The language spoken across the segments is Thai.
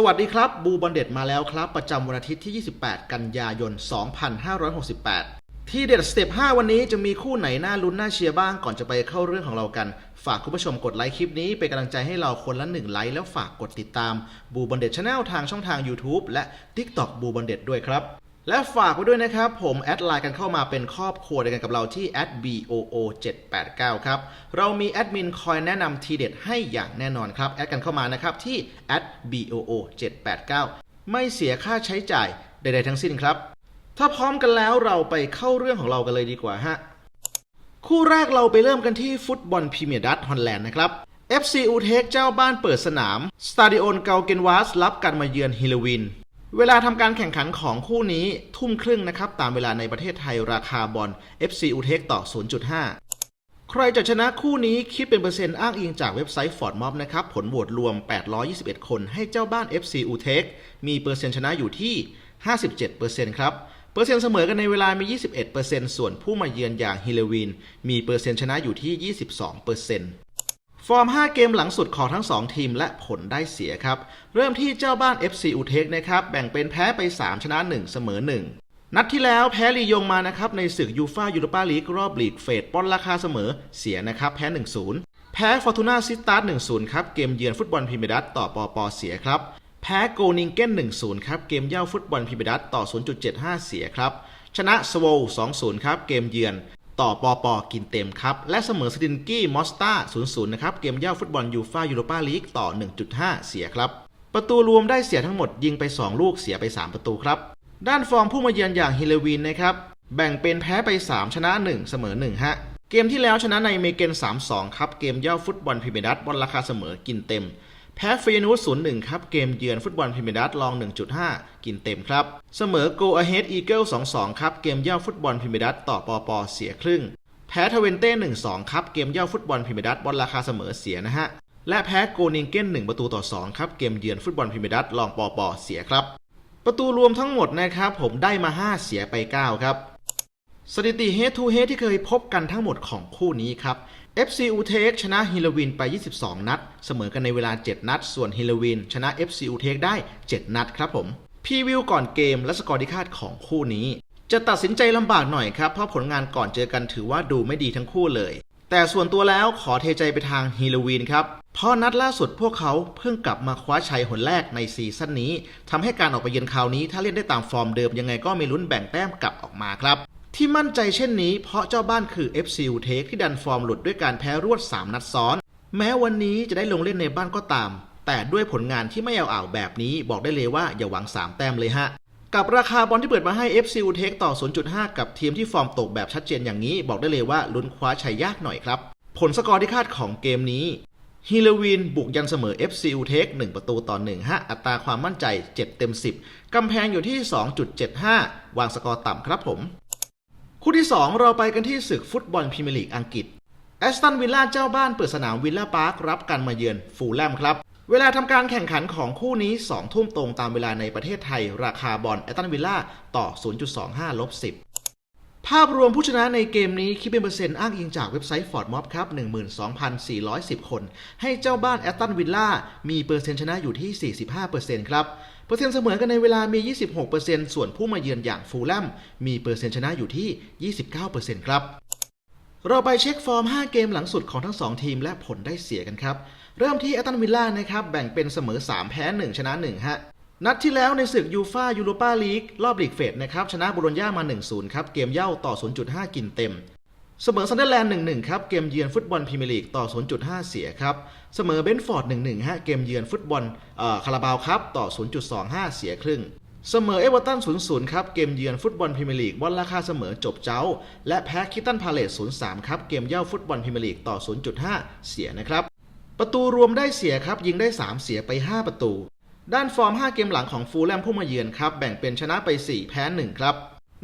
สวัสดีครับบูบอลเด็ดมาแล้วครับ ประจำวันอาทิตย์ที่ 28 กันยายน 2568 ที่เด็ดสเต็ป 5 วันนี้จะมีคู่ไหนน่าลุ้นน่าเชียร์บ้างก่อนจะไปเข้าเรื่องของเรากัน ฝากคุณผู้ชมกดไลค์คลิปนี้เป็นกำลังใจให้เราคนละหนึ่งไลค์แล้วฝากกดติดตามบูบอลเด็ดชาแนลทางช่องทาง YouTube และ TikTok บูบอลเด็ดด้วยครับ และฝากไว้ด้วยนะครับ ผมแอดไลน์กันเข้ามาเป็นครอบครัวเดียวกันกับเราที่ @boo 789 ครับ เรามีแอดมินคอยแนะนำทีเด็ดให้อย่างแน่นอนครับ แอดกันเข้ามานะครับที่ @boo 789 ไม่เสียค่าใช้จ่ายใด ๆ ทั้งสิ้นครับ ถ้าพร้อมกันแล้วเราไปเข้าเรื่องของเรากันเลยดีกว่าฮะคู่แรกเราไปเริ่มกันที่ฟุตบอลพรีเมียร์ดัตฮอลแลนด์นะครับ FC อูเทคเจ้าบ้านเปิดสนามสตาดิโอนเกาเกนวาสรับการมาเยือนฮิลวิน เวลาทำการแข่งขันของคู่นี้ทุ่มครึ่งนะครับ ตามเวลาในประเทศไทยราคาบอล FC อูเทคต่อ 0.5 ใครจะชนะคู่นี้คิดเป็นเปอร์เซ็นต์อ้างอิงจากเว็บไซต์ Ford Mob นะครับ ผลโหวตรวม 821 คนให้เจ้าบ้าน FC อูเทคมีเปอร์เซ็นต์ชนะอยู่ที่ 57%ครับ เปอร์เซ็นต์เสมอกันในเวลามี 21%ส่วนผู้มาเยือนอย่างฮิเลวินมีเปอร์เซ็นต์ชนะอยู่ที่ 22% ฟอร์ม 5 เกมหลังสุดของทั้ง 2 ทีมและผลได้เสียครับ เริ่มที่เจ้าบ้าน FC อูเทคนะครับ แบ่งเป็นแพ้ไป 3 ชนะ 1 เสมอ 1 นัดที่แล้วแพ้ลียงมานะครับ ในศึกยูฟายูโรปาลีกรอบลีกเฟดปล้นราคาเสมอเสียนะครับ แพ้ 1-0 แพ้ฟอร์ตูน่าซิตาร์1-0 ครับ เกมเยือนฟุตบอลพรีเมียร์ดัตต่อปอปอเสียครับ แพ้โกนิงเก้น 1-0 ครับ เกมเย่าฟุตบอลพรีเมียร์ดัตต่อ 0.75 เสียครับ ชนะสโวล2-0 ครับ เกมเยือน ต่อปอปอกินเต็มครับ และเสมอสตินกี้มอสตา0-0 นะครับ เกมเย่าฟุตบอลยูฟายูโรปาลีกต่อ 1.5 เสียครับ ประตูรวมได้เสียทั้งหมดยิงไป 2 ลูกเสียไป 3 ประตูครับ ด้านฟอร์มผู้มาเยือนอย่างฮิเลวินนะครับ แบ่งเป็นแพ้ไป 3 ชนะ 1 เสมอ1ฮะเกมที่แล้วชนะในเมเกน 3-2 ครับ เกมเย่าฟุตบอลพรีเมียร์ดัตบอลราคาเสมอกินเต็ม แพ้เฟยนูส0-1ครับ เกมเยือนฟุตบอลพรีเมียร์ดัตลอง 1.5 กินเต็มครับ เสมอโกอเฮดอีเกิล2-2 ครับ เกมเย่าฟุตบอลพรีเมียร์ดัตต่อปอปอเสียครึ่ง แพ้ทเวนเต้1-2 ครับ เกมเย่าฟุตบอลพรีเมียร์ดัตบอลราคาเสมอเสียนะฮะ และแพ้โกนิงเก้น1ประตูต่อ2ครับ เกมเยือนฟุตบอลพรีเมียร์ดัตลองปอปอเสียครับ ประตูรวมทั้งหมดนะครับผมได้มา 5 เสียไป 9 ครับสถิติ Head to Head ที่เคยพบกันทั้งหมดของคู่นี้ครับ FC u t e k ชนะฮิลวินไป 22 นัด เสมอกันในเวลา 7 นัด ส่วนฮิลวินชนะ FC u t e k ได้ 7 นัดครับผมพีวิวก่อนเกมและสกอร์ที่คาดของคู่นี้ จะตัดสินใจลำบากหน่อยครับ เพราะผลงานก่อนเจอกันถือว่าดูไม่ดีทั้งคู่เลย แต่ส่วนตัวแล้วขอเทใจไปทางฮิลวินครับ เพราะนัดล่าสุดพวกเขาเพิ่งกลับมาคว้าชัยหนแรกในซีซั่นนี้ทำให้การออกไปเยือนคราวนี้ ถ้าเล่นได้ตามฟอร์มเดิมยังไงก็มีลุ้นแบ่งแต้มกลับออกมาครับ ที่มั่นใจเช่นนี้เพราะเจ้าบ้านคือ FC u t e k ที่ดันฟอร์มหลุดด้วยการแพ้รวด 3 นัดซ้อน แม้วันนี้จะได้ลงเล่นในบ้านก็ตาม แต่ด้วยผลงานที่ไม่เอาอ่าวแบบนี้บอกได้เลยว่าอย่าหวัง 3 แต้มเลยฮะ กับราคาบอลที่เปิดมาให้ FC u t e k ต่อ 0.5 กับทีมที่ฟอร์มตกแบบชัดเจนอย่างนี้ บอกได้เลยว่าลุ้นคว้าชัยยากหน่อยครับ ผลสกอร์ที่คาดของเกมนี้ฮิลวินบุกยันเสมอ FC u t e k 1ประตูต่อ1ฮะอัตราความมั่นใจ 7 เต็ม 10 กำแพงอยู่ที่ 2.75 วางสกอร์ต่ำครับผม คู่ที่ 2 เราไปกันที่ศึกฟุตบอลพรีเมียร์ลีกอังกฤษแอสตันวิลล่าเจ้าบ้านเปิดสนามวิลล่าพาร์ครับการมาเยือนฟูลแลมครับ เวลาทำการแข่งขันของคู่นี้ 2 ทุ่มตรงตามเวลาในประเทศไทย ราคาบอลแอสตันวิลล่าต่อ 0.25ลบ10 ภาพรวมผู้ชนะในเกมนี้คิดเป็นเปอร์เซ็นต์อ้างอิงจากเว็บไซต์ Ford Mob ครับ 12,410 คน ให้เจ้าบ้านแอตตันวิลล่ามีเปอร์เซ็นต์ชนะอยู่ที่ 45%ครับ เปอร์เซ็นต์เสมอกันในเวลามี 26%ส่วนผู้มาเยือนอย่างฟูลแลมมีเปอร์เซ็นต์ชนะอยู่ที่ 29%ครับ เราไปเช็คฟอร์ม 5 เกมหลังสุดของทั้ง 2 ทีมและผลได้เสียกันครับ เริ่มที่แอตตันวิลล่านะครับแบ่งเป็นเสมอ 3 แพ้ 1 ชนะ1ฮะ นัดที่แล้วในศึกยูฟายูโรปาลีกรอบลีกเฟดนะครับ ชนะโบโลญญามา 1-0 ครับ เกมเย่าต่อ 0.5 กินเต็ม เสมอซันเดอร์แลนด์ 1-1 ครับ เกมเยือนฟุตบอลพรีเมียร์ลีกต่อ 0.5 เสียครับ เสมอเบนฟอร์ด 1-1 ฮะ เกมเยือนฟุตบอลเอ่อคาราบาวครับต่อ 0.25 เสียครึ่ง เสมอเอเวอร์ตัน 0-0 ครับ เกมเยือนฟุตบอลพรีเมียร์ลีกบอลราคาเสมอจบเจ้า และแพ้คิตตันพาเลส0-3 ครับ เกมเย่าฟุตบอลพรีเมียร์ลีกต่อ 0.5 เสียนะครับ ประตูรวมได้เสียครับ ยิงได้ 3 เสียไป 5 ประตู ด้านฟอร์ม 5 เกมหลังของฟูลแลมผู้มาเยือนครับ แบ่งเป็นชนะไป 4 แพ้ 1 ครับ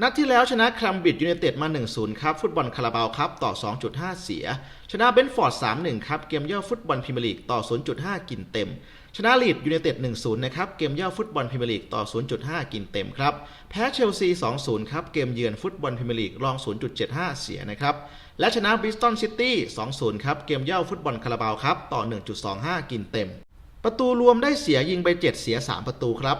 นัดที่แล้วชนะครัมบิดยูไนเต็ดมา 1-0 ครับ ฟุตบอลคาราบาวครับต่อ 2.5 เสีย ชนะเบนฟอร์ด 3-1 ครับ เกมย่อฟุตบอลพรีเมียร์ลีกต่อ 0.5 กินเต็ม ชนะลีดยูไนเต็ด 1-0 นะครับ เกมย่อฟุตบอลพรีเมียร์ลีกต่อ 0.5 กินเต็มครับ แพ้เชลซี 2-0 ครับ เกมเยือนฟุตบอลพรีเมียร์ลีกรอง 0.75 เสียนะครับและชนะบริสตันซิตี้ 2-0 ครับ เกมย่อฟุตบอลคาราบาวครับต่อ 1.25 กินเต็ม ประตูรวมได้เสียยิงไป 7 เสีย 3 ประตูครับ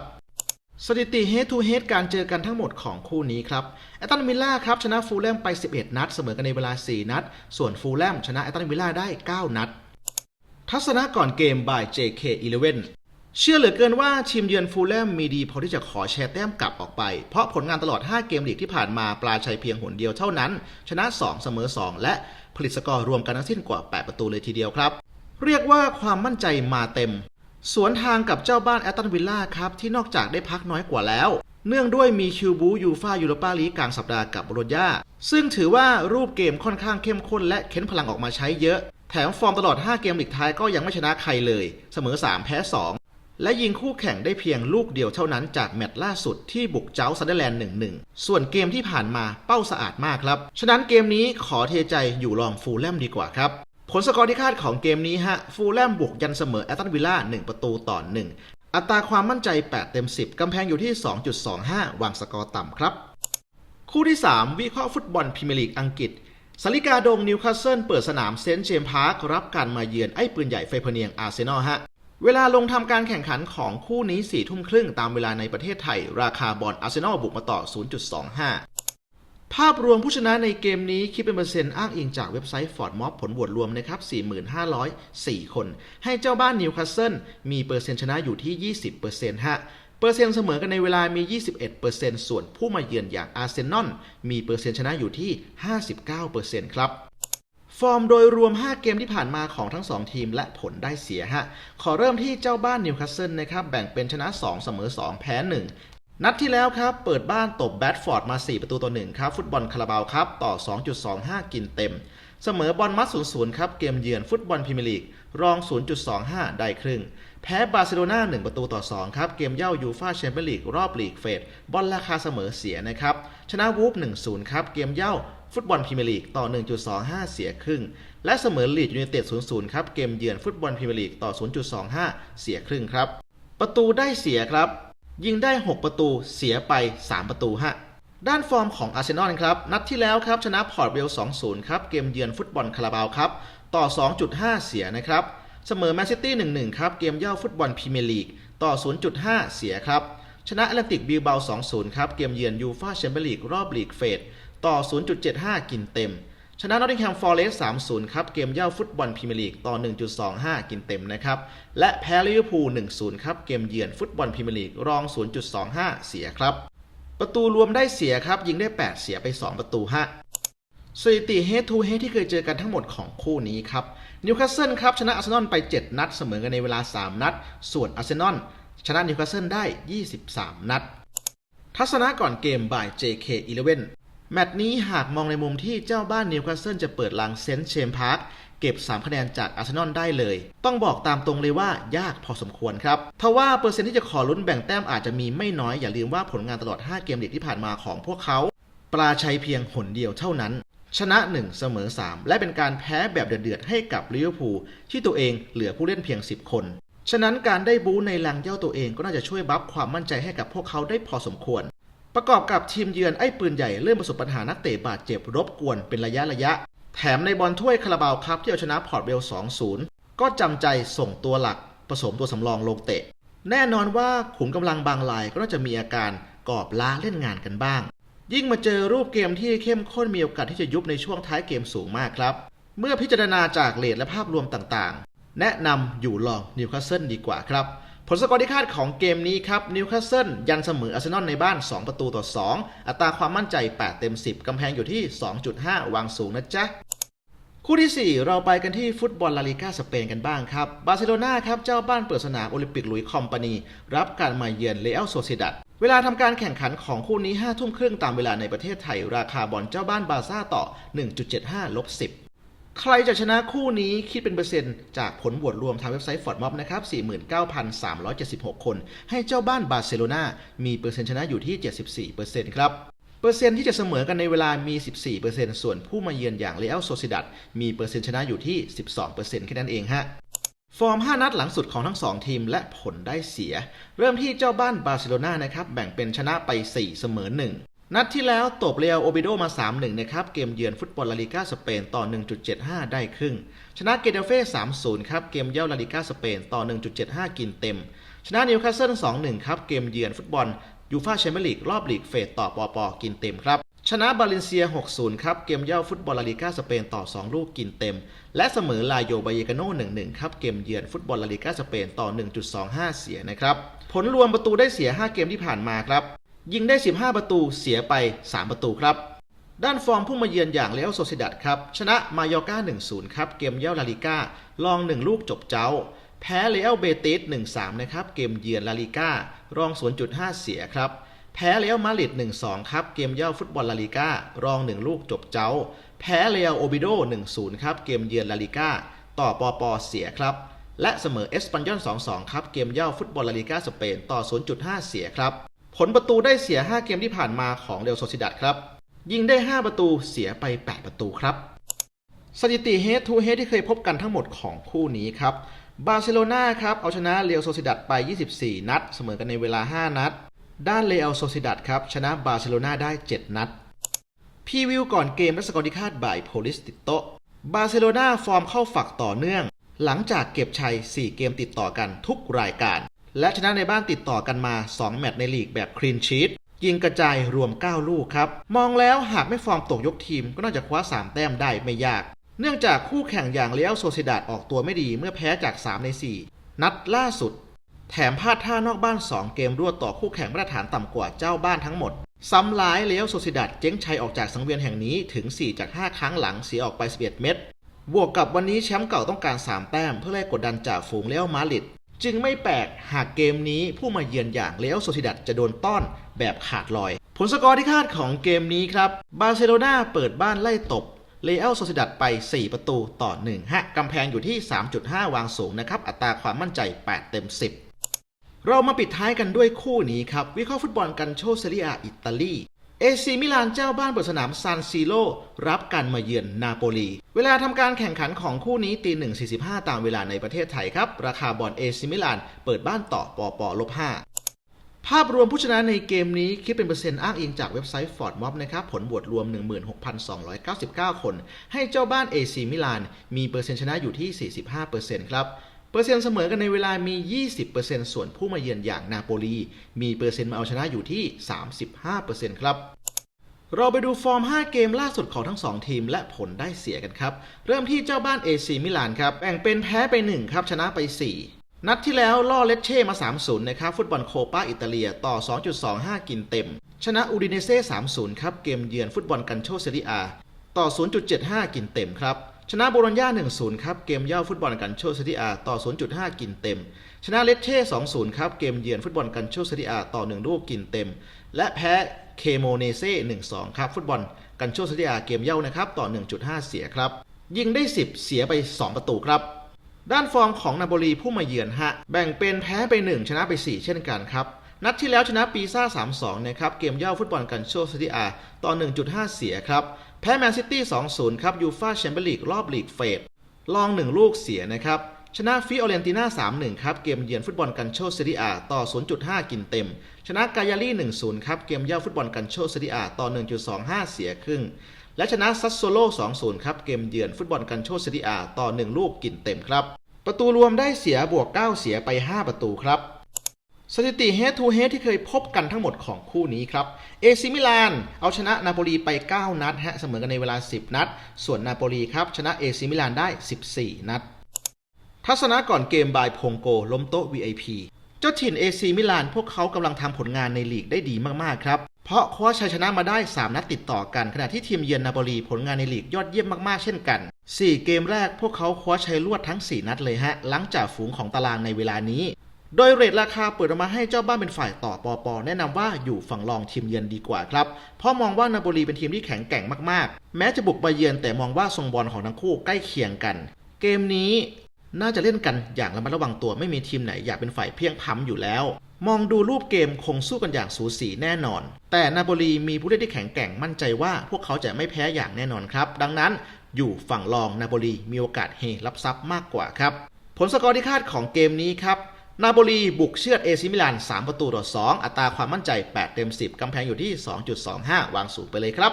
สถิติ head to head การเจอกันทั้งหมดของคู่นี้ครับแอตตันวิลล่าครับชนะฟูลแลมไป 11 นัด เสมอกันในเวลา 4 นัด ส่วนฟูลแลมชนะแอตตันวิลล่าได้ 9 นัด ทัศนะก่อนเกม by JK11 เชื่อเหลือเกินว่าทีมเยือนฟูลแลมมีดีพอที่จะขอแชร์แต้มกลับออกไป เพราะผลงานตลอด 5 เกมลีกที่ผ่านมาปลาชัยเพียงหนเดียวเท่านั้น ชนะ 2 เสมอ 2 และผลิตสกอร์รวมกันทั้งสิ้นกว่า 8 ประตูเลยทีเดียวครับ เรียกว่าความมั่นใจมาเต็ม สวนทางกับเจ้าบ้านแอตตันวิลล่าครับ ที่นอกจากได้พักน้อยกว่าแล้ว เนื่องด้วยมีคิวบูยูฟายูโรปาลีกกลางสัปดาห์กับโบโลญญาซึ่งถือว่ารูปเกมค่อนข้างเข้มข้นและเค้นพลังออกมาใช้เยอะ แถมฟอร์มตลอด 5 เกมหลีกท้ายก็ยังไม่ชนะใครเลย เสมอ 3 แพ้ 2 และยิงคู่แข่งได้เพียงลูกเดียวเท่านั้นจากแมตช์ล่าสุดที่บุกเจ้าซันเดอร์แลนด์1-1 ส่วนเกมที่ผ่านมาเป้าสะอาดมากครับ ฉะนั้นเกมนี้ขอเทใจอยู่รองฟูลแลมดีกว่าครับ ลสกอร์ที่คาดของเกมนี้ฮะฟูลแลมบุกยันเสมอแอตตันวิลล่า1ประตูต่อ 1 อัตราความมั่นใจ 8 เต็ม 10 กำแพงอยู่ที่ 2.25 วางสกอร์ต่ำครับ คู่ที่ 3 วิเคราะห์ฟุตบอลพรีเมียร์ลีกอังกฤษสาริกาดงนิวคาสเซิลเปิดสนามเซนต์เจมส์พาร์ครับการมาเยือนไอ้ปืนใหญ่ไฟเพเนียงอาร์เซนอลฮะเวลาลงทำการแข่งขันของคู่นี้4ี่ทุ่มครึ่งตามเวลาในประเทศไทย ราคาบอลอาร์เซนอลบุกมาต่อ 0.25 ภาพรวมผู้ชนะในเกมนี้คิดเป็นเปอร์เซ็นต์อ้างอิงจากเว็บไซต์ฟอร์ดม็อบผลบวชรวมนะครับ 4,504 คน ให้เจ้าบ้านนิวคาสเซิลมีเปอร์เซ็นต์ชนะอยู่ที่ 20%ฮะเปอร์เซ็นต์เสมอกันในเวลามี 21%ส่วนผู้มาเยือนอย่างอาร์เซนอลมีเปอร์เซ็นต์ชนะอยู่ที่ 59%ครับฟอร์มโดยรวม 5 เกมที่ผ่านมาของทั้ง 2 ทีมและผลได้เสียฮะ ขอเริ่มที่เจ้าบ้านนิวคาสเซิลนะครับ แบ่งเป็นชนะ 2 เสมอ 2 แพ้ 1 นัดที่แล้วครับ เปิดบ้านตบแบดฟอร์ดมา 4 ประตูต่อ1ครับ ฟุตบอลคาราบาวครับต่อ 2.25 กินเต็ม เสมอบอลมัด0-0 ครับ เกมเยือนฟุตบอลพรีเมียร์ลีก รอง 0.25 ได้ครึ่ง แพ้บาร์เซโลนา1 ประตูต่อ 2 ครับ เกมเย่ายูฟาแชมเปี้ยนลีก รอบลีกเฟดบอลราคาเสมอเสียนะครับ ชนะวูฟ1-0 ครับ เกมเย่าฟุตบอลพรีเมียร์ลีกต่อ 1.25 เสียครึ่ง และเสมอลีดยูไนเต็ด0-0 ครับ เกมเยือนฟุตบอลพรีเมียร์ลีกต่อ 0.25 เสียครึ่งครับ ประตูได้เสียครับ ยิงได้ 6 ประตูเสียไป 3 ประตูฮะด้านฟอร์มของอาร์เซนอลครับ นัดที่แล้วครับชนะพอร์ตเวล2-0 ครับ เกมเยือนฟุตบอลคาราบาวครับ ต่อ 2.5 เสียนะครับ เสมอแมนซิตี้ 1-1 ครับ เกมเย่าฟุตบอลพรีเมียร์ลีก ต่อ 0.5 เสียครับ ชนะแอตเลติกบิลเบา2-0 ครับ เกมเยือนยูฟาแชมเปี้ยนลีกรอบลีกเฟดต่อ 0.75 กินเต็ม ชนะนอตติงแฮมฟอร์เรสต์3-0 ครับ เกมเย่าฟุตบอลพรีเมียร์ลีกต่อ 1.25 กินเต็มนะครับ และแพ้ลิเวอร์พูล 1-0 ครับ เกมเยือนฟุตบอลพรีเมียร์ลีกรอง 0.25 เสียครับ ประตูรวมได้เสียครับ ยิงได้ 8 เสียไป 2 ประตูฮะสถิติ head to head ที่เคยเจอกันทั้งหมดของคู่นี้ครับนิวคาสเซิลครับชนะอาร์เซนอลไป 7 นัดเสมอกันในเวลา 3 นัด ส่วนอาร์เซนอลชนะนิวคาสเซิลได้ 23 นัด ทัศนะก่อนเกม by JK11 แมตช์นี้หากมองในมุมที่เจ้าบ้านนิวคาสเซิลจะเปิดลังเซนต์เชมพาร์คเก็บ 3 คะแนนจากอาร์เซนอลได้เลย ต้องบอกตามตรงเลยว่ายากพอสมควรครับทว่าเปอร์เซ็นต์ที่จะขอลุ้นแบ่งแต้มอาจจะมีไม่น้อยอย่าลืมว่าผลงานตลอด 5 เกมลีกที่ผ่านมาของพวกเขา ปลาชัยเพียงหนเดียวเท่านั้น ชนะ 1 เสมอ 3 และเป็นการแพ้แบบเดือดๆให้กับลิเวอร์พูลที่ตัวเองเหลือผู้เล่นเพียง 10 คนฉะนั้นการได้บู๊ในลังเย่าตัวเองก็น่าจะช่วยบัฟความมั่นใจให้กับพวกเขาได้พอสมควร ประกอบกับทีมเยือนไอ้ปืนใหญ่เริ่มประสบปัญหานักเตะบาดเจ็บรบกวนเป็นระยะระยะ แถมในบอลถ้วยคาราบาวครับที่เอาชนะพอร์ตเวล 2-0 ก็จำใจส่งตัวหลักผสมตัวสำรองลงเตะ แน่นอนว่าขุมกำลังบางรายก็น่าจะมีอาการกอบล้าเล่นงานกันบ้าง ยิ่งมาเจอรูปเกมที่เข้มข้นมีโอกาสที่จะยุบในช่วงท้ายเกมสูงมากครับ เมื่อพิจารณาจากเลทและภาพรวมต่างๆ แนะนำอยู่ลองนิวคาสเซิลดีกว่าครับ ผลสกอร์ที่คาดของเกมนี้ครับนิวคาสเซิลยันเสมออาร์เซนอลในบ้าน 2 ประตูต่อ 2 อัตราความมั่นใจ 8 เต็ม 10 กำแพงอยู่ที่ 2.5 วางสูงนะจ๊ะ คู่ที่ 4 เราไปกันที่ฟุตบอลลาลิกาสเปนกันบ้างครับ บาร์เซโลนาครับ เจ้าบ้านเปิดสนามโอลิมปิกลุยคอมพานี รับการมาเยือนเลอัลโซเซดัดเวลาทำการแข่งขันของคู่นี้5ทุ่มครึ่งตามเวลาในประเทศไทย ราคาบอลเจ้าบ้านบาร์ซ่าต่อ 1.75ลบ10 ใครจะชนะคู่นี้คิดเป็นเปอร์เซ็นต์จากผลบวชรวมทางเว็บไซต์ฟอร์ดม็อบนะครับ 49,376 คน ให้เจ้าบ้านบาร์เซโลนามีเปอร์เซ็นต์ชนะอยู่ที่ 74%ครับ เปอร์เซ็นต์ที่จะเสมอกันในเวลามี 14%ส่วนผู้มาเยือนอย่างเรอัลโซซิดัดมีเปอร์เซ็นต์ชนะอยู่ที่ 12%แค่นั้นเองฮะฟอร์ม 5 นัดหลังสุดของทั้ง 2 ทีมและผลได้เสีย เริ่มที่เจ้าบ้านบาร์เซโลนานะครับ แบ่งเป็นชนะไป 4 เสมอ 1 นัดที่แล้วตบเรอัลโอบิโดมา 3-1 นะครับ เกมเยือนฟุตบอลลาลิก้าสเปนต่อ 1.75 ได้ครึ่ง ชนะเกเดเฟ่ 3-0 ครับ เกมเย้าลาลิก้าสเปนต่อ 1.75 กินเต็ม ชนะนิวคาสเซิล 2-1 ครับ เกมเยือนฟุตบอลยูฟ่าแชมเปี้ยนลีกรอบลีกเฟสต่อปอปอกินเต็มครับ ชนะบาเลนเซีย 6-0 ครับ เกมเย้าฟุตบอลลาลิก้าสเปนต่อ 2 ลูกกินเต็ม และเสมอลาโยบายเกโน่1-1 ครับ เกมเยือนฟุตบอลลาลิก้าสเปนต่อ 1.25 เสียนะครับ ผลรวมประตูได้เสีย 5 เกมที่ผ่านมาครับ ยิงได้ 15 ประตูเสียไป 3 ประตูครับ ด้านฟอร์มผู้มาเยือนอย่างเลอัลโซซิดัดครับ ชนะมายอร์กา1-0 ครับ เกมเย้าลาลิก้าลอง 1 ลูกจบเจ้า แพ้เลอัลเบติส1-3 นะครับ เกมเยือนลาลิก้ารอง 0.5 เสียครับ แพ้เลอัลมาดริด1-2 ครับ เกมเย้าฟุตบอลลาลิก้ารอง 1 ลูกจบเจ้า แพ้เลอัลโอบิโด1-0 ครับ เกมเยือนลาลิก้าต่อปอปอเสียครับและเสมอเอสปันยอน 2-2 ครับ เกมเย้าฟุตบอลลาลิก้าสเปนต่อ 0.5 เสียครับ ผลประตูได้เสีย 5 เกมที่ผ่านมาของเรอัลโซซิดัดครับ ยิงได้ 5 ประตูเสียไป 8 ประตูครับ สถิติเฮดทูเฮดที่เคยพบกันทั้งหมดของคู่นี้ครับ บาร์เซโลนาครับ เอาชนะเรอัลโซซิดัดไป 24 นัด เสมอกันในเวลา 5 นัด ด้านเรอัลโซซิดัดครับ ชนะบาร์เซโลนาได้ 7 นัดพีวิวก่อนเกมและสกอร์ที่คาดบ่ายโพลิสติโตบาร์เซโลนาฟอร์มเข้าฝักต่อเนื่อง หลังจากเก็บชัย 4 เกมติดต่อกันทุกรายการ และชนะในบ้านติดต่อกันมา 2 แมตช์ในลีกแบบคลีนชีตยิงกระจายรวม 9 ลูกครับ มองแล้วหากไม่ฟอร์มตกยกทีมก็น่าจะคว้า 3 แต้มได้ไม่ยาก เนื่องจากคู่แข่งอย่างเรอัลโซซิดาดออกตัวไม่ดีเมื่อแพ้จาก 3 ใน 4 นัดล่าสุด แถมพลาดท่านอกบ้าน 2 เกมรวดต่อคู่แข่งมาตรฐานต่ำกว่าเจ้าบ้านทั้งหมด ซ้ำร้ายเรอัลโซซิดาดเจ๊งชัยออกจากสังเวียนแห่งนี้ถึง 4 จาก 5 ครั้งหลังเสียออกไป 11 เม็ดบวกกับวันนี้แชมป์เก่าต้องการ 3 แต้มเพื่อไล่กดดันจากฝูงเรอัลมาดริด จึงไม่แปลกหากเกมนี้ผู้มาเยือนอย่างเรอัลโซซิดัดจะโดนต้อนแบบขาดลอย ผลสกอร์ที่คาดของเกมนี้ครับ บาร์เซโลนาเปิดบ้านไล่ตบเรอัลโซซิดัดไป 4 ประตูต่อ 1 ฮะ กำแพงอยู่ที่ 3.5 วางสูงนะครับ อัตราความมั่นใจ 8 เต็ม 10 เรามาปิดท้ายกันด้วยคู่นี้ครับ วิเคราะห์ฟุตบอลกันโชเซเรียอิตาลี เอซีมิลานเจ้าบ้านเปิดสนามซานซีโรรับการมาเยือนนาโปลี เวลาทำการแข่งขันของคู่นี้ตีหนึ่งสี่สิบห้าตามเวลาในประเทศไทยครับ ราคาบอลเอซีมิลานเปิดบ้านต่อปอปอลบห้าภาพรวมผู้ชนะในเกมนี้คิดเป็นเปอร์เซ็นต์อ้างอิงจากเว็บไซต์ Ford Mob นะครับ ผลบวชรวม 16,299 คน ให้เจ้าบ้านเอซีมิลานมีเปอร์เซ็นต์ชนะอยู่ที่ 45%ครับ เปอร์เซ็นต์เสมอกันในเวลามี 20%ส่วนผู้มาเยือนอย่างนาโปลี มีเปอร์เซ็นต์มาเอาชนะอยู่ที่ 35%ครับเราไปดูฟอร์ม 5 เกมล่าสุดของทั้ง 2 ทีมและผลได้เสียกันครับ เริ่มที่เจ้าบ้าน AC มิลานครับ แบ่งเป็นแพ้ไป 1 ครับ ชนะไป 4 นัดที่แล้วล่อเลตเช่มา 3-0 นะครับ ฟุตบอลโคปาอิตาเลียต่อ 2.25 กินเต็ม ชนะอูดิเนเซ่ 3-0 ครับ เกมเยือนฟุตบอลกันโชเซเรียต่อ 0.75 กินเต็มครับ ชนะโบโลญญา1-0 ครับ เกมเย่าฟุตบอลกันโชเซเรียต่อ 0.5 กินเต็ม ชนะเลตเช่2-0 ครับ เกมเยือนฟุตบอลกันโชเซเรียต่อ 1 ลูกกินเต็ม และแพ้เคโมเนเซ่1-2 ครับ ฟุตบอลกันโชเซเรียเกมเย่านะครับ ต่อ 1.5 เสียครับ ยิงได้ 10 เสียไป 2 ประตูครับ ด้านฟอร์มของนาโปลีผู้มาเยือนฮะ แบ่งเป็นแพ้ไป 1 ชนะไป 4 เช่นกันครับ นัดที่แล้วชนะปีซ่า 3-2 นะครับ เกมเย่าฟุตบอลกันโชเซเรียต่อ 1.5 เสียครับ แพ้แมนซิตี้ 2-0 ครับยูฟ่าแชมเปี้ยนลีกรอบลีกเฟสลอง 1 ลูกเสียนะครับ ชนะฟิโอเรนติน่า 3-1 ครับ เกมเยือนฟุตบอลกันโชเซเรียต่อ 0.5 กินเต็ม ชนะกายารี่ 1-0 ครับ เกมเย่าฟุตบอลกันโชเซเรียต่อ 1.25 เสียครึ่ง และชนะซัสโซโล 2-0 ครับ เกมเยือนฟุตบอลกันโชเซเรียต่อ 1 ลูกกินเต็มครับ ประตูรวมได้เสียบวก 9 เสียไป 5 ประตูครับ สถิติ head to head ที่เคยพบกันทั้งหมดของคู่นี้ครับเอซิมิลานเอาชนะนาโปลีไป 9 นัดฮะเสมอกันในเวลา 10 นัด ส่วนนาโปลีครับชนะเอซิมิลานได้ 14 นัด ทัศนะก่อนเกมบายพงโกล้มโต๊ะ VIP เจ้าถิ่นเอซีมิลานพวกเขากำลังทำผลงานในลีกได้ดีมากๆครับเพราะคว้าชัยชนะมาได้ 3 นัดติดต่อกัน ขณะที่ทีมเยือนนาโปลีผลงานในลีกยอดเยี่ยมมากๆเช่นกัน 4 เกมแรกพวกเขาคว้าชัยรวดทั้ง 4 นัดเลยฮะหลังจากฝูงของตารางในเวลานี้ โดยเรทราคาเปิดออกมาให้เจ้าบ้านเป็นฝ่ายต่อปอปอแนะนำว่าอยู่ฝั่งรองทีมเยือนดีกว่าครับ เพราะมองว่านาโปลีเป็นทีมที่แข็งแกร่งมากๆ แม้จะบุกไปเยือนแต่มองว่าทรงบอลของทั้งคู่ใกล้เคียงกัน เกมนี้น่าจะเล่นกันอย่างระมัดระวังตัวไม่มีทีมไหนอยากเป็นฝ่ายเพียงพ้ำอยู่แล้ว มองดูรูปเกมคงสู้กันอย่างสูสีแน่นอน แต่นาโปลีมีผู้เล่นที่แข็งแกร่งมั่นใจว่า พวกเขาจะไม่แพ้อย่างแน่นอนครับ ดังนั้นอยู่ฝั่งรองนาโปลีมีโอกาสเฮรับทรัพย์มากกว่าครับ ผลสกอร์ที่คาดของเกมนี้ครับ นาโปลีบุกเชือดเอซิมิลาน 3 ประตูต่อ 2 อัตราความมั่นใจ 8 เต็ม 10 กำแพงอยู่ที่ 2.25 วางสูงไปเลยครับ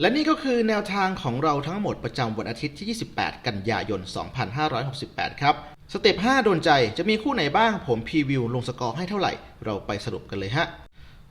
และนี่ก็คือแนวทางของเราทั้งหมดประจำวันอาทิตย์ที่ 28 กันยายน 2568 ครับ สเต็ป 5 โดนใจจะมีคู่ไหนบ้างผมพรีวิวลงสกอร์ให้เท่าไหร่ เราไปสรุปกันเลยฮะ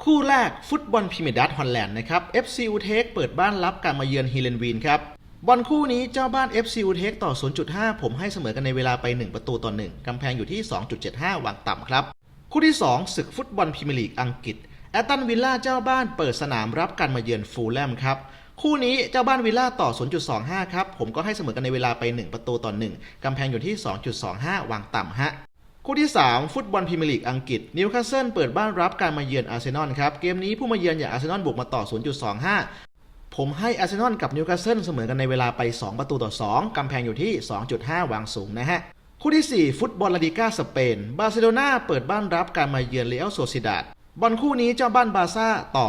คู่แรกฟุตบอลพรีเมียร์ดัตฮอลแลนด์นะครับ FC อูเทกเปิดบ้านรับการมาเยือนฮีเลนวีนครับ บอลคู่นี้เจ้าบ้าน FC อูเทกต่อ 0.5 ผมให้เสมอกันในเวลาไป 1 ประตูต่อ 1 กำแพงอยู่ที่ 2.75 วางต่ำครับ คู่ที่ 2 ศึกฟุตบอลพรีเมียร์ลีกอังกฤษแอตตันวิลล่าเจ้าบ้านเปิดสนามรับการมาเยือนฟูลแลมครับ คู่นี้เจ้าบ้านวิลล่าต่อ 0.25 ครับ ผมก็ให้เสมอกันในเวลาไป 1 ประตูต่อ 1 กำแพงอยู่ที่ 2.25 วางต่ำฮะคู่ที่ 3 ฟุตบอลพรีเมียร์ลีกอังกฤษนิวคาสเซิลเปิดบ้านรับการมาเยือนอาร์เซนอลครับ เกมนี้ผู้มาเยือนอย่างอาร์เซนอลบุกมาต่อ 0.25 ผมให้อาร์เซนอลกับนิวคาสเซิลเสมอกันในเวลาไป 2 ประตูต่อ 2 กำแพงอยู่ที่ 2.5 วางสูงนะฮะ คู่ที่ 4 ฟุตบอลลาลิก้าสเปน บาร์เซโลนาเปิดบ้านรับการมาเยือนเรอัลโซซิดาดบอลคู่นี้เจ้าบ้านบาร์ซ่าต่อ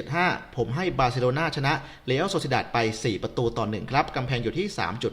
1.75 ผมให้บาร์เซโลนาชนะเรอัลโซซิดาดไป 4 ประตูต่อ 1 ครับ กำแพงอยู่ที่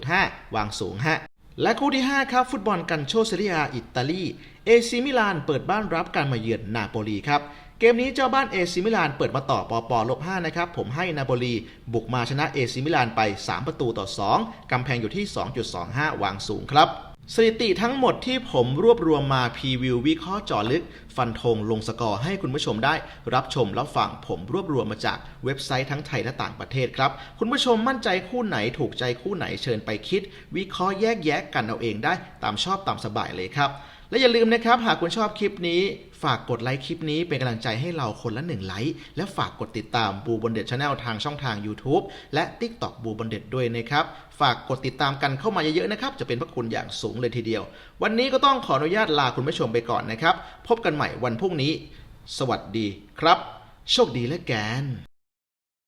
3.5 วางสูงฮะ และคู่ที่ 5 ครับ ฟุตบอลกันโชเซเรียอิตาลี เอซิมิลานเปิดบ้านรับการมาเยือนนาโปลีครับ เกมนี้เจ้าบ้านเอซิมิลานเปิดมาต่อปอปอลบ5นะครับ ผมให้นาโปลีบุกมาชนะเอซิมิลานไป 3 ประตูต่อ 2 กำแพงอยู่ที่ 2.25 วางสูงครับ สถิติทั้งหมดที่ผมรวบรวมมาพรีวิววิเคราะห์เจาะลึก ฟันธงลงสกอร์ให้คุณผู้ชมได้ รับชมรับฟังผมรวบรวมมาจากเว็บไซต์ทั้งไทยและต่างประเทศครับ คุณผู้ชมมั่นใจคู่ไหนถูกใจคู่ไหนเชิญไปคิด วิเคราะห์แยกแยะกันเอาเองได้ตามชอบตามสบายเลยครับและอย่าลืมนะครับ หากคุณชอบคลิปนี้ ฝากกดไลค์คลิปนี้เป็นกำลังใจให้เราคนละหนึ่งไลค์ และฝากกดติดตามบูบนเด็ดชาแนลทางช่องทาง YouTube และ TikTok บูบนเด็ดด้วยนะครับ ฝากกดติดตามกันเข้ามาเยอะๆนะครับ จะเป็นพระคุณอย่างสูงเลยทีเดียว วันนี้ก็ต้องขออนุญาตลาคุณผู้ชมไปก่อนนะครับ พบกันใหม่วันพรุ่งนี้ สวัสดีครับ โชคดีและแกน